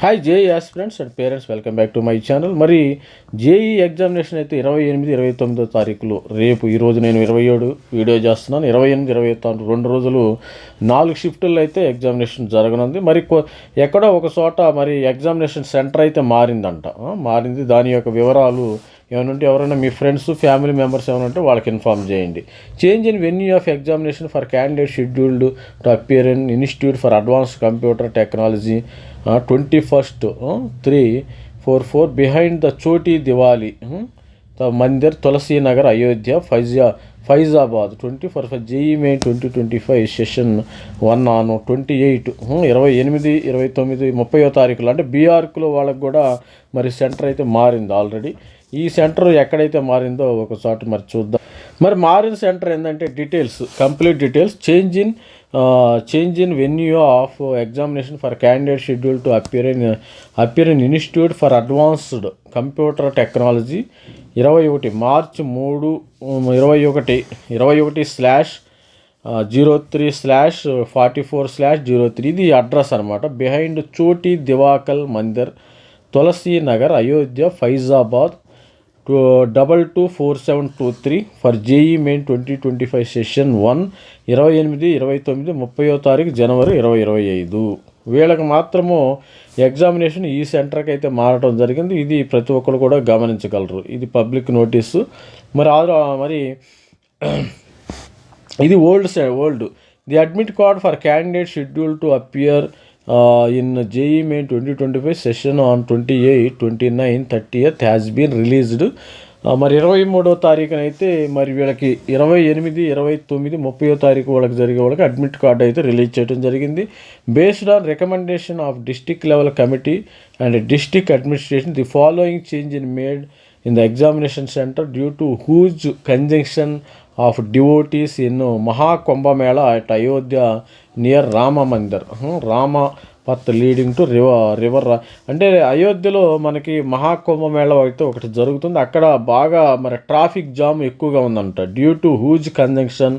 Hi JEE aspirants and parents welcome back to my channel మరి JEE examination అయితే ఇరవై ఎనిమిది ఇరవై తొమ్మిదో తారీఖులో రేపు ఈరోజు నేను ఇరవై ఏడు వీడియో చేస్తున్నాను. ఇరవై ఎనిమిది ఇరవై తొమ్మిది రెండు రోజులు నాలుగు షిఫ్టుల్లో అయితే ఎగ్జామినేషన్ జరగనుంది. మరి ఎక్కడో ఒక చోట మరి ఎగ్జామినేషన్ సెంటర్ అయితే మారిందంట. మారింది. దాని యొక్క వివరాలు ఏమైనా ఉంటే ఎవరైనా మీ ఫ్రెండ్స్ ఫ్యామిలీ మెంబర్స్ ఏమైనా ఉంటే వాళ్ళకి ఇన్ఫామ్ చేయండి. Change in venue of examination for candidate scheduled to appear in institute for advance computer technology twenty first three four four behind the Chhoti Diwali the Mandir Tulsi Nagar Ayodhya Faiza Faizabad twenty four five JEE May twenty twenty five session one on twenty eight. ఇరవై ఎనిమిది ఇరవై తొమ్మిది ముప్పయో తారీఖులో అంటే బీఆర్కులో వాళ్ళకి కూడా మరి centre అయితే మారింది ఆల్రెడీ. ఈ సెంటర్ ఎక్కడైతే మారిందో ఒకసారి మరి చూద్దాం. మరి మారిన సెంటర్ ఏంటంటే details complete details. Change in change in venue of examination for candidate schedule to appear in appear in institute for advanced computer technology. ఇరవై ఒకటి మార్చ్ మూడు ఇరవై ఒకటి ఇరవై ఒకటి slash zero three slash forty four slash zero three. ఇది address అనమాట behind Chhoti Devkal Mandir Tulsi Nagar Ayodhya Faizabad two double two four seven two three for JEE main twenty twenty five session one ఇరవై ఎనిమిది ఇరవై తొమ్మిది ముప్పయో తారీఖు జనవరి ఇరవై ఇరవై ఐదు. వీళ్ళకి మాత్రము ఎగ్జామినేషన్ ఈ సెంటర్కి అయితే మారడం జరిగింది. ఇది ప్రతి ఒక్కరు కూడా గమనించగలరు. ఇది పబ్లిక్ నోటీసు. మరి ఆ- మరి ఇది old old. The admit card for candidate schedule to appear in JEE May twenty twenty five session on twenty eight twenty nine thirty eighth has been released. మరి ఇరవై మూడో తారీఖున అయితే మరి వీళ్ళకి ఇరవై ఎనిమిది ఇరవై తొమ్మిది ముప్పయో తారీఖు వాళ్ళకి జరిగే వాళ్ళకి అడ్మిట్ కార్డు అయితే రిలీజ్ చేయడం జరిగింది. Based on recommendation of district level committee and district administration the following change in made in the examination centre due to whose conjunction of devotees in Mahakumbh Mela at Ayodhya near Rama Mandir Rama Path leading to river river అంటే అయోధ్యలో మనకి మహాకుంభమేళ అయితే ఒకటి జరుగుతుంది. అక్కడ బాగా మరి traffic jam ఎక్కువగా ఉందంట. Due to whose conjunction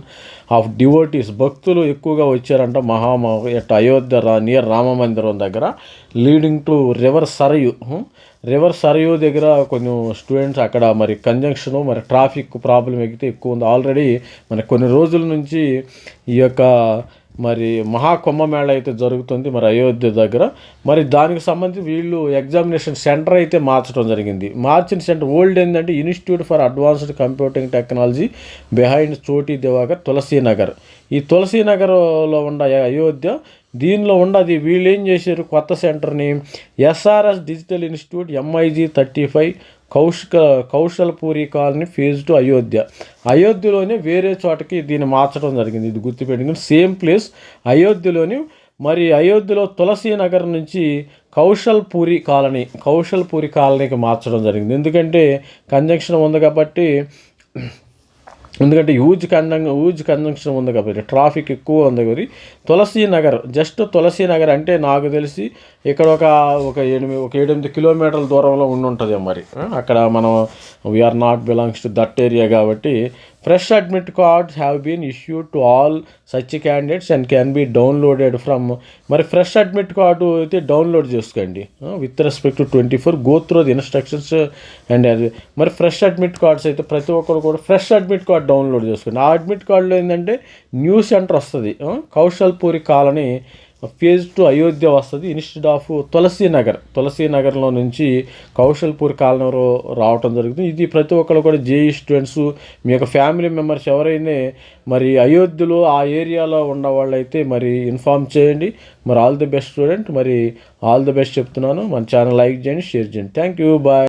of devotees భక్తులు ఎక్కువగా వచ్చారంట మహా ఎట్ అయోధ్య రా నియర్ రామ మందిరం దగ్గర. Leading to river Sarayu river Sarayu దగ్గర కొన్ని స్టూడెంట్స్ అక్కడ మరి కంజంక్షను మరి ట్రాఫిక్ ప్రాబ్లం అయితే ఎక్కువ ఉంది. ఆల్రెడీ మన కొన్ని రోజుల నుంచి ఈ యొక్క మరి మహాకుంభమేళ అయితే జరుగుతుంది మరి అయోధ్య దగ్గర. మరి దానికి సంబంధించి వీళ్ళు ఎగ్జామినేషన్ సెంటర్ అయితే మార్చడం జరిగింది. మార్చిన సెంటర్ ఓల్డ్ ఏంటంటే institute for advanced computing technology behind Chhoti Diwakar Tulsi Nagar ఈ తులసీ నగర్లో ఉన్న అయోధ్య దీనిలో ఉండదు. వీళ్ళు ఏం చేశారు? కొత్త సెంటర్ని SRS digital institute MIG thirty five Kaushika Kaushalpuri colony phase two Ayodhya. అయోధ్యలోనే వేరే చోటకి దీన్ని మార్చడం జరిగింది. ఇది గుర్తుపెట్టుకుని సేమ్ ప్లేస్ అయోధ్యలోని మరి అయోధ్యలో తులసీ నగర్ నుంచి కౌశల్పూరి కాలనీ కౌశల్పూరి కాలనీకి మార్చడం జరిగింది. ఎందుకంటే కంజంక్షన్ ఉంది కాబట్టి ఎందుకంటే యూజ్ కంజం యూజ్ కన్జంక్షన్ ఉంది కాబట్టి ట్రాఫిక్ ఎక్కువ ఉంది కాబట్టి. తులసి నగర్ జస్ట్ తులసీ నగర్ అంటే నాకు తెలిసి ఇక్కడ ఒక ఒక ఎనిమిది ఒక ఏడెనిమిది కిలోమీటర్ల దూరంలో ఉండి ఉంటుంది మరి అక్కడ మనం we are not belongs to that area కాబట్టి fresh admit cards have been issued to all such candidates and can be downloaded from మరి ఫ్రెష్ అడ్మిట్ కార్డు అయితే డౌన్లోడ్ చేసుకోండి. With respect to twenty four go through the instructions and అది మరి fresh admit cards అయితే ప్రతి ఒక్కరు కూడా fresh admit card download చేసుకోండి. ఆ అడ్మిట్ కార్డులో ఏంటంటే న్యూ సెంటర్ వస్తుంది. Kaushalpuri colony phase two Ayodhya వస్తుంది. ఇన్స్టిట్యూట్ ఆఫ్ తులసీ నగర్ తులసీ నగర్లో నుంచి కౌశల్పూర్ కాలనీలో రావటం జరుగుతుంది. ఇది ప్రతి ఒక్కరు కూడా జేఈ స్టూడెంట్స్ మీ యొక్క ఫ్యామిలీ మెంబర్స్ ఎవరైనా మరి అయోధ్యలో ఆ ఏరియాలో ఉన్న వాళ్ళైతే మరి ఇన్ఫామ్ చేయండి. మరి ఆల్ ది బెస్ట్ స్టూడెంట్. మరి ఆల్ ది బెస్ట్ చెప్తున్నాను. మన ఛానల్ లైక్ చేయండి షేర్ చేయండి. Thank you. బాయ్.